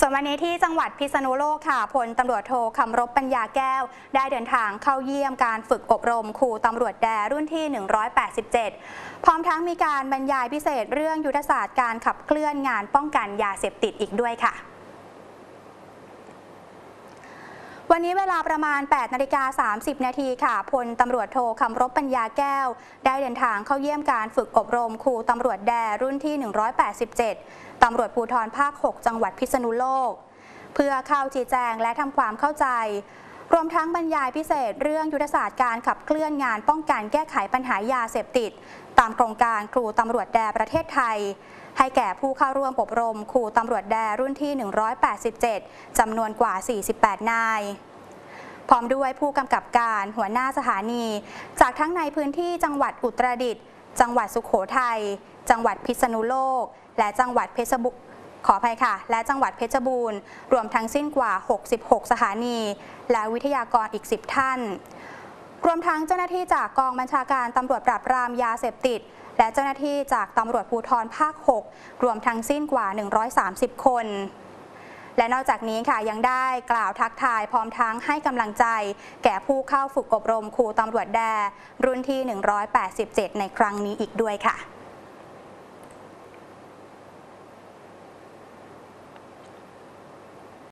ส่วนวันนี้ที่จังหวัดพิษณุโลกค่ะพลตำรวจโทคำรบปัญญาแก้ว ได้เดินทางเข้าเยี่ยมการฝึกอบรมครูตำรวจแดรุ่นที่ 187 พร้อมทั้งมีการบรรยายพิเศษเรื่องยุทธศาสตร์การขับเคลื่อนงานป้องกันยาเสพติดอีกด้วยค่ะ วันนี้เวลาประมาณ 8 นาฬิกา 30 นาทีค่ะพลตำรวจโทคำรบปัญญาแก้ว ได้เดินทางเข้าเยี่ยมการฝึกอบรมครูตำรวจแดรุ่นที่ 187 ตำรวจภูธรภาค 6 จังหวัดพิษณุโลก เพื่อเข้าชี้แจงและทำความเข้าใจรวมทั้งบรรยายพิเศษเรื่องยุทธศาสตร์การขับเคลื่อนงานป้องกันแก้ไขปัญหายาเสพติด ตามโครงการครูตำรวจแดประเทศไทย ให้แก่ผู้เข้าร่วมอบรมครูตำรวจแดรุ่นที่ 187 จำนวนกว่า 48 นายพร้อมด้วยผู้กำกับการหัวหน้าสถานี จากทั้งในพื้นที่จังหวัดอุตรดิตถ์จังหวัดสุขโขทัยจังหวัดพิษณุโลก และจังหวัดเพชรบุรีขออภัยค่ะ และจังหวัดเพชรบูรณ์ รวมทั้งสิ้นกว่า 66 สถานี และวิทยากรอีก 10 ท่าน รวมทั้งเจ้าหน้าที่จากกองบัญชาการตำรวจปราบปรามยาเสพติด และเจ้าหน้าที่จากตำรวจภูธรภาค 6 รวมทั้งสิ้นกว่า 130 คนและนอกจากนี้ค่ะยังได้กล่าวทักทายพร้อมทั้งให้กำลังใจ แก่ผู้เข้าฝึกอบรมครูตำรวจแดรุ่นที่ 187 ในครั้งนี้อีกด้วยค่ะ